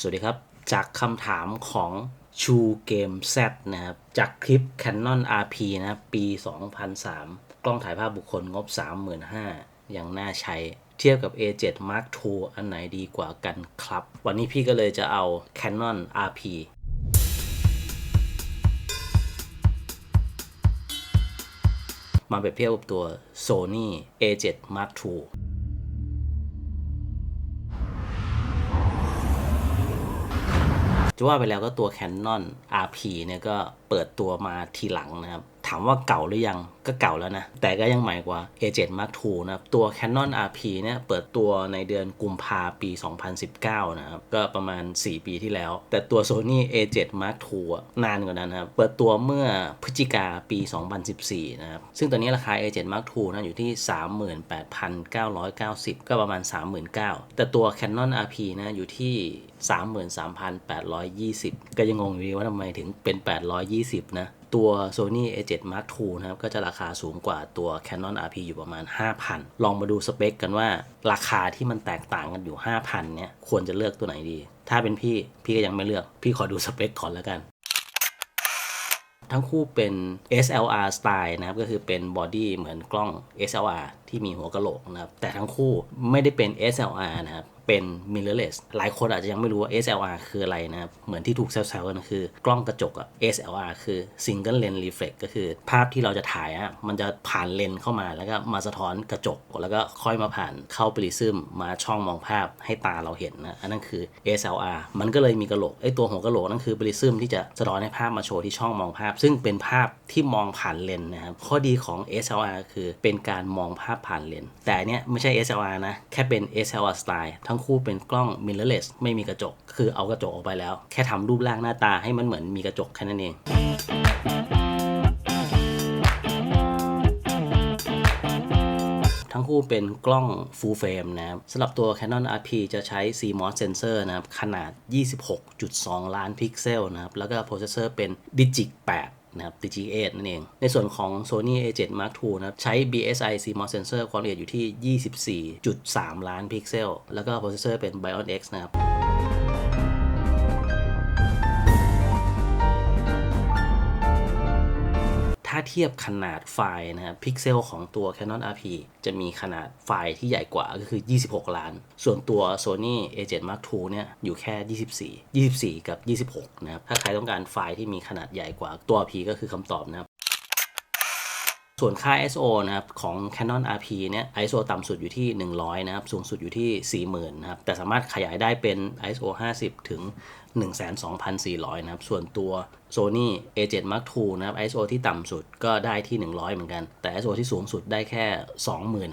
สวัสดีครับ จากคำถามของชูเกม Z นะครับ จากคลิป Canon RP นะปี 2003 กล้องถ่ายภาพบุคคลงบ 35,000ยังน่าใช้ เทียบกับ A7 Mark II อันไหนดีกว่ากันครับ วันนี้พี่ก็เลยจะเอา Canon RP มาเปรียบเทียบกับตัว Sony A7 Mark II จะว่าไปแล้วก็ตัว Canon RP เนี่ยก็เปิดตัวมาทีหลังนะครับ ถามว่าเก่าหรือยังก็เก่าแล้วนะ แต่ก็ยังใหม่กว่า A7 Mark II นะครับ ตัว Canon RP เนี่ยเปิดตัวในเดือนกุมภาปี 2019 นะครับ ก็ประมาณ 4 ปีที่แล้ว แต่ตัว Sony A7 Mark II นานกว่านั้นครับ เปิดตัวเมื่อพฤศจิกาปี 2014 นะครับ ซึ่งตอนนี้ราคา A7 Mark II นะอยู่ที่ 38,990 ก็ประมาณ 39,000 แต่ตัว Canon RP นะอยู่ที่ 33,820 ก็ยังงงอยู่ดีว่าทำไมถึงเป็น 820 นะ ตัว Sony A7 Mark II นะครับ ก็จะราคาสูงกว่าตัว Canon RP อยู่ประมาณ 5,000 ลองมาดูสเปคกันว่าราคาที่มันแตกต่างกันอยู่ 5,000 เนี่ย ควรจะเลือกตัวไหนดี ถ้าเป็นพี่ พี่ก็ยังไม่เลือก พี่ขอดูสเปคก่อนแล้วกันทั้งคู่เป็น SLR สไตล์นะครับ ก็คือเป็นบอดี้เหมือนกล้อง SLR ที่มีหัวกะโหลกนะครับ แต่ทั้งคู่ไม่ได้เป็น SLR นะครับ เป็น mirrorless หลายคนอาจจะยังไม่รู้ว่า SLR คืออะไรนะครับ เหมือนที่ถูกแซวๆกันคือกล้องกระจกอะ SLR คือ single lens reflex ก็คือภาพที่เราจะถ่ายอะมันจะผ่านเลนเข้ามาแล้วก็มาสะท้อนกระจก แล้วก็ค่อยมาผ่านเข้าปริซึมมาช่องมองภาพให้ตาเราเห็นนะอันนั้นคือ SLR มันก็เลยมีกระโหลกไอตัวหัวกระโหลกนั่นคือปริซึมที่จะสะท้อนให้ภาพมาโชว์ที่ช่องมองภาพ ซึ่งเป็นภาพที่มองผ่านเลนนะครับข้อดีของ SLR คือเป็นการมองภาพผ่านเลนแต่เนี้ยไม่ใช่ SLR นะแค่เป็น SLR สไตล์ทั้งคู่เป็นกล้อง mirrorless ไม่มีกระจก คือเอากระจกออกไปแล้ว แค่ทำรูปร่างหน้าตาให้มันเหมือนมีกระจกแค่นั้นเองทั้งคู่เป็นกล้อง full frame นะครับสำหรับตัว Canon RP จะใช้ CMOS sensor นะครับ ขนาด 26.2 ล้านพิกเซลนะครับ แล้วก็ processor เป็น Digic 8 นะครับ DG8 นั่นเอง ในส่วนของ Sony A7 Mark II นะครับใช้ BSI CMOS sensor ความละเอียดอยู่ที่ 24.3 ล้านพิกเซล แล้วก็โปรเซสเซอร์เป็น Bion X นะครับ เทียบขนาดไฟล์นะครับพิกเซลของตัว Canon RP จะมีขนาดไฟล์ที่ใหญ่กว่าก็คือ 26 ล้าน ส่วนตัว Sony A7 Mark II เนี่ยอยู่แค่ 24 24 กับ 26 นะครับ ถ้าใครต้องการไฟล์ที่มีขนาดใหญ่กว่าตัว RP ก็คือคำตอบนะครับส่วนค่า ISO นะครับของ Canon RP เนี่ย ISO ต่ำสุดอยู่ที่ 100 นะครับ สูงสุดอยู่ที่ 40,000 นะครับ แต่สามารถขยายได้เป็น ISO 50 ถึง 12,400 นะครับ ส่วนตัว Sony A7 Mark II นะครับ ISO ที่ต่ำสุดก็ได้ที่ 100 เหมือนกัน แต่ ISO ที่สูงสุดได้แค่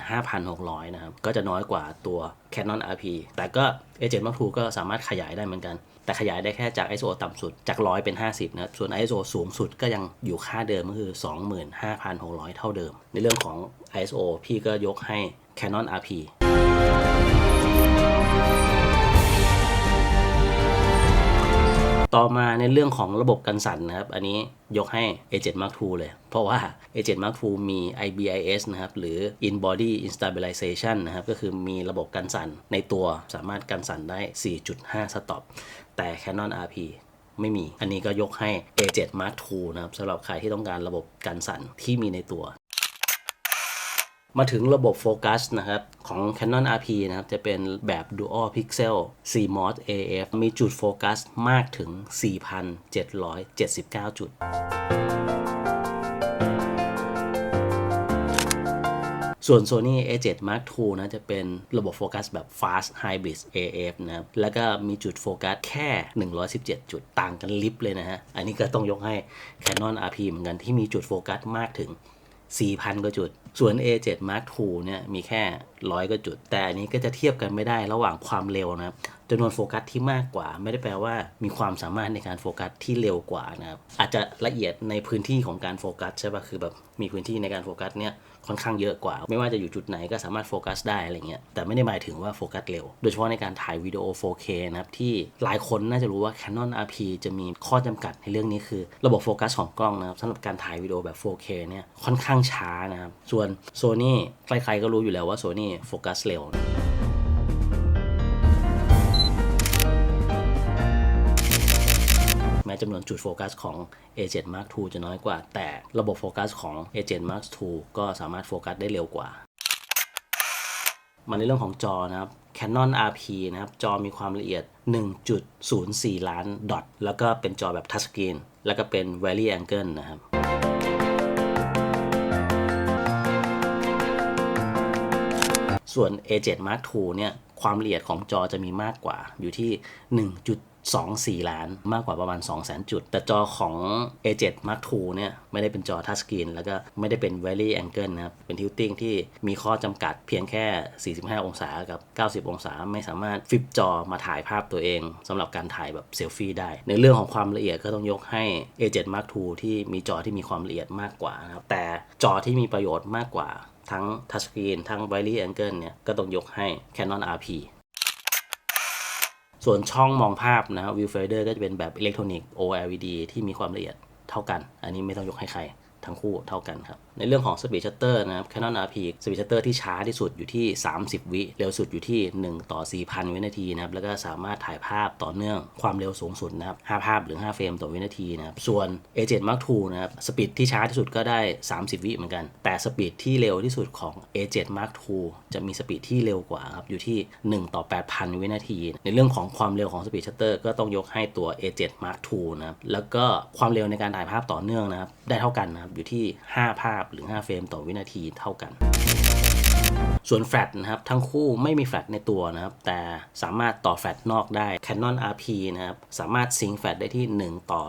25,600 นะครับ ก็จะน้อยกว่าตัว Canon RP แต่ก็ A7 Mark II ก็สามารถขยายได้เหมือนกัน แต่ขยายได้แค่จาก ISO ต่ำสุดจาก 100 เป็น 50 นะครับ ส่วน ISO สูงสุดก็ยังอยู่ค่าเดิมก็คือ 25,600 เท่าเดิม ในเรื่องของ ISO พี่ก็ยกให้ Canon RP ต่อมาในเรื่องของระบบกันสั่นนะครับ อันนี้ยกให้ A7 Mark II เลย เพราะว่า A7 Mark II มี IBIS นะครับ หรือ In Body Instabilization นะครับ ก็คือมีระบบกันสั่นในตัวสามารถกันสั่นได้ 4.5 สต็อปแต่ Canon RP ไม่มี อันนี้ก็ยกให้ A7 Mark II นะครับสำหรับใครที่ต้องการระบบกันสั่นที่มีในตัว มาถึงระบบโฟกัสนะครับ ของ Canon RP นะครับ จะเป็นแบบ Dual Pixel CMOS AF มีจุดโฟกัสมากถึง 4,779 จุด ส่วน Sony A7 Mark II นะ จะเป็นระบบโฟกัสแบบ Fast Hybrid AF นะครับ แล้วก็มีจุดโฟกัสแค่ 117 จุดต่างกันลิบเลยนะฮะ อันนี้ก็ต้องยกให้ Canon RP เหมือนกันที่มีจุดโฟกัสมากถึง 4,000กว่าจุด ส่วน A7 Mark II เนี่ยมีแค่ร้อยกว่าจุด แต่อันนี้ก็จะเทียบกันไม่ได้ระหว่างความเร็วนะครับจำนวนโฟกัสที่มากกว่า ไม่ได้แปลว่ามีความสามารถในการโฟกัสที่เร็วกว่านะครับอาจจะละเอียดในพื้นที่ของการโฟกัสใช่ปะคือแบบมีพื้นที่ในการโฟกัสเนี่ย ค่อนข้างเยอะกว่า ไม่ว่าจะอยู่จุดไหนก็สามารถโฟกัสได้อะไรเงี้ยแต่ไม่ได้หมายถึงว่าโฟกัสเร็ว โดยเฉพาะในการถ่ายวิดีโอ 4K นะครับ ที่หลายคนน่าจะรู้ว่า Canon RP จะมีข้อจำกัดในเรื่องนี้คือ ระบบโฟกัสของกล้องนะครับสำหรับการถ่ายวิดีโอแบบ 4K เนี่ยค่อนข้างช้านะครับส่วน Sony ใครๆก็รู้อยู่แล้วว่า Sony โฟกัสเร็วนะ ม้จำนวนจุดโฟกัสของ A7 Mark II จะน้อยกว่า แต่ระบบโฟกัสของ A7 Mark II ก็สามารถโฟกัสได้เร็วกว่า มาในเรื่องของจอนะครับ Canon RP นะครับ จอมีความละเอียด 1.04 ล้านดอทแล้วก็เป็นจอแบบทัชสกรีนแล้วก็เป็น Valley Angle นะครับส่วน A7 Mark II เนี่ย ความละเอียดของจอจะมีมากกว่าอยู่ที่ 2 4 ล้านมากกว่าประมาณ 2 0 0 0 0จุด แต่จอของ A7 Mark II เนี่ยไม่ได้เป็นจอทัชสกรีนแล้วก็ไม่ได้เป็น Valley Angle นะครับเป็นทิลติ้งที่มีข้อจำกัดเพียงแค่ 45 องศากับ 90 องศา ไม่สามารถฟลิปจอมาถ่ายภาพตัวเองสำหรับการถ่ายแบบเซลฟี่ได้ ในเรื่องของความละเอียดก็ต้องยกให้ A7 Mark II ที่มีจอที่มีความละเอียดมากกว่านะครับแต่จอที่มีประโยชน์มากกว่าทั้งทัชสกรีนทั้ง Wide Angle เนี่ยก็ต้องยกให้ Canon RP ส่วนช่องมองภาพนะครับ Viewfinder ก็จะเป็นแบบอิเล็กทรอนิกส์ OLED ที่มีความละเอียดเท่ากัน อันนี้ไม่ต้องยกให้ใครทั้งคู่เท่ากันครับในเรื่องของ Speed Shutter นะครับ Canon RP Speed Shutter ที่ช้าที่สุดอยู่ที่ 30 วิ เร็วสุดอยู่ที่ 1 ต่อ 4,000 วินาทีนะครับ แล้วก็สามารถถ่ายภาพต่อเนื่องความเร็วสูงสุดนะครับ 5 ภาพหรือ 5 เฟรมต่อวินาทีนะครับ ส่วน A7 Mark II นะครับ สปีดที่ช้าที่สุดก็ได้ 30 วิเหมือนกัน แต่สปีดที่เร็วที่สุดของ A7 Mark II จะมีสปีดที่เร็วกว่าครับ อยู่ที่ 1 ต่อ 8,000 วินาที ในเรื่องของความเร็วของ Speed Shutter ก็ต้องยกให้ตัว A7 Mark II นะครับ แล้วก็ความเร็วในการถ่ายภาพต่อเนื่องนะครับ ได้เท่ากันนะครับ อยู่ที่ 5 ภาพหรือ 5 เฟรมต่อวินาทีเท่ากัน ส่วนแฟลชนะครับทั้งคู่ไม่มีแฟลชในตัวนะครับแต่สามารถต่อแฟลชนอกได้ Canon RP นะครับสามารถซิงแฟลชได้ที่ 1 ต่อ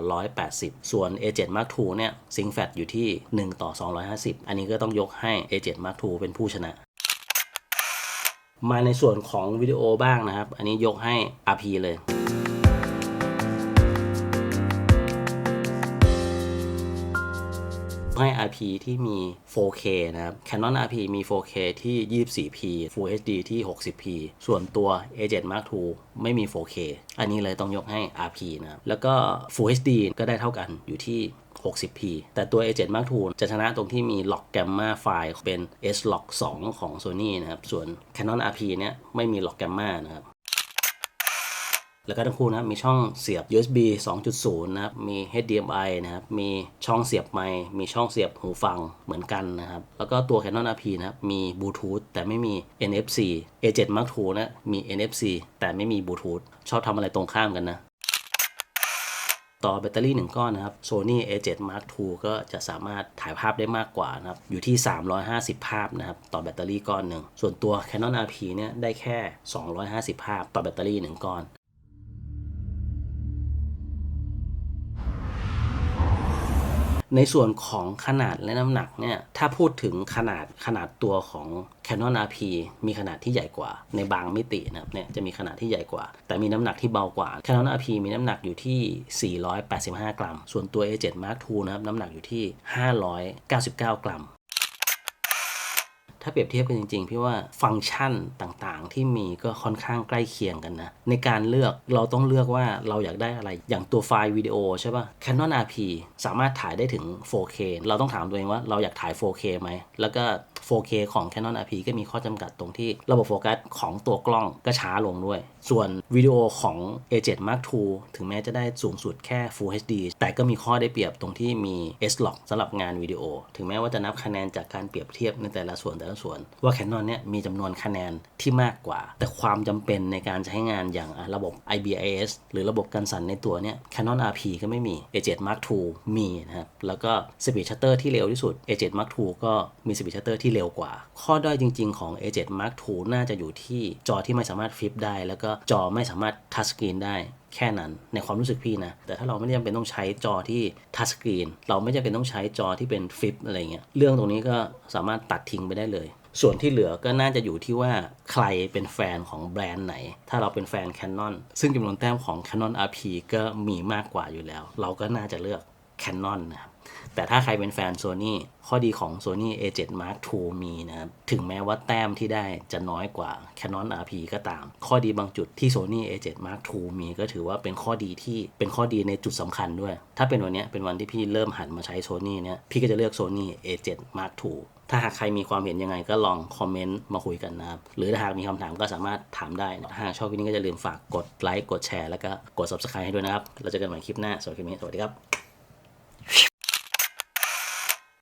180 ส่วน A7 Mark II เนี่ยซิงแฟลชอยู่ที่ 1 ต่อ 250 อันนี้ก็ต้องยกให้ A7 Mark II เป็นผู้ชนะมาในส่วนของวิดีโอบ้างนะครับ อันนี้ยกให้ RP เลย ให้ RP ที่มี 4K นะครับ Canon RP มี 4K ที่ 24p Full HD ที่ 60p ส่วนตัว A7 Mark II ไม่มี 4K อันนี้เลยต้องยกให้ RP นะครับ แล้วก็ Full HD ก็ได้เท่ากันอยู่ที่ 60p แต่ตัว A7 Mark II จะชนะตรงที่มี Log Gamma ไฟล์เป็น S Log 2 ของ Sony นะครับ ส่วน Canon RP เนี่ยไม่มี Log Gamma นะครับ แล้วก็ทั้งคู่นะครับมีช่องเสียบ USB 2.0 นะครับ มี HDMI นะครับ มีช่องเสียบไมค์มีช่องเสียบหูฟังเหมือนกันนะครับ แล้วก็ตัว Canon RP นะครับ มีบลูทูธแต่ไม่มี NFC A7 Mark II นะ มี NFC แต่ไม่มีบลูทูธชอบทำอะไรตรงข้ามกันนะต่อแบตเตอรี่ 1 ก้อนนะครับ Sony A7 Mark II ก็จะสามารถถ่ายภาพได้มากกว่านะครับ อยู่ที่ 350 ภาพนะครับ ต่อแบตเตอรี่ก้อนหนึ่ง ส่วนตัว Canon RP เนี่ยได้แค่ 250 ภาพ ต่อแบตเตอรี่ 1 ก้อน ในส่วนของขนาดและน้ำหนักเนี่ยถ้าพูดถึงขนาดขนาดตัวของ Canon RP มีขนาดที่ใหญ่กว่า ในบางมิตินะครับเนี่ยจะมีขนาดที่ใหญ่กว่า แต่มีน้ำหนักที่เบากว่า Canon RP มีน้ำหนักอยู่ที่ 485 กรัม ส่วนตัว A7 Mark II นะครับน้ำหนักอยู่ที่ 599 กรัม ถ้าเปรียบเทียบกันจริงๆ พี่ว่าฟังก์ชันต่างๆ ที่มีก็ค่อนข้างใกล้เคียงกันนะ ในการเลือกเราต้องเลือกว่าเราอยากได้อะไรอย่างตัวไฟล์วิดีโอใช่ป่ะ Canon RP สามารถถ่ายได้ถึง 4K เราต้องถามตัวเองว่าเราอยากถ่าย 4K ไหมแล้วก็ 4K ของ Canon RP ก็มีข้อจำกัดตรงที่ระบบโฟกัสของตัวกล้องก็ช้าลงด้วย ส่วนวิดีโอของ A7 Mark II ถึงแม้จะได้สูงสุดแค่ Full HD แต่ก็มีข้อได้เปรียบตรงที่มี S-Log สำหรับงานวิดีโอ ถึงแม้ว่าจะนับคะแนนจากการเปรียบเทียบในแต่ละส่วนแต่ละส่วน ว่า Canon เนี่ยมีจำนวนคะแนนที่มากกว่า แต่ความจำเป็นในการใช้งานอย่างระบบ IBIS หรือระบบกันสั่นในตัวเนี่ย Canon RP ก็ไม่มี A7 Mark II มีนะครับแล้วก็ Speed Shutter ที่เร็วที่สุด A7 Mark II ก็มี Speed Shutter ที่เร็วกว่า ข้อด้อยจริง ๆ ของ A7 Mark II น่าจะอยู่ที่จอที่ไม่สามารถฟลิปได้ แล้วก็จอไม่สามารถทัชสกรีนได้แค่นั้นในความรู้สึกพี่นะ แต่ถ้าเราไม่จำเป็นต้องใช้จอที่ทัชสกรีนเราไม่จำเป็นต้องใช้จอที่เป็นฟลิปอะไรเงี้ยเรื่องตรงนี้ก็สามารถตัดทิ้งไปได้เลย ส่วนที่เหลือก็น่าจะอยู่ที่ว่าใครเป็นแฟนของแบรนด์ไหน ถ้าเราเป็นแฟน Canon ซึ่งจำนวนแต้มของ Canon RP ก็มีมากกว่าอยู่แล้ว เราก็น่าจะเลือก Canon นะครับ แต่ถ้าใครเป็นแฟน Sony ข้อดีของ Sony A7 Mark II มีนะครับ ถึงแม้ว่าแต้มที่ได้จะน้อยกว่า Canon RP ก็ตาม ข้อดีบางจุดที่ Sony A7 Mark II มีก็ถือว่าเป็นข้อดีที่เป็นข้อดีในจุดสำคัญด้วย ถ้าเป็นวันนี้เป็นวันที่พี่เริ่มหันมาใช้ Sony เนี่ย พี่ก็จะเลือก Sony A7 Mark II ถ้าหากใครมีความเห็นยังไงก็ลองคอมเมนต์มาคุยกันนะครับ หรือถ้าหากมีคำถามก็สามารถถามได้นะถ้าหากชอบคลิปนี้ก็อย่าลืมฝากกดไลค์กดแชร์แล้วก็กด subscribe ให้ด้วยนะครับเราเจอกันใหม่คลิปหน้าสวัสดีครับ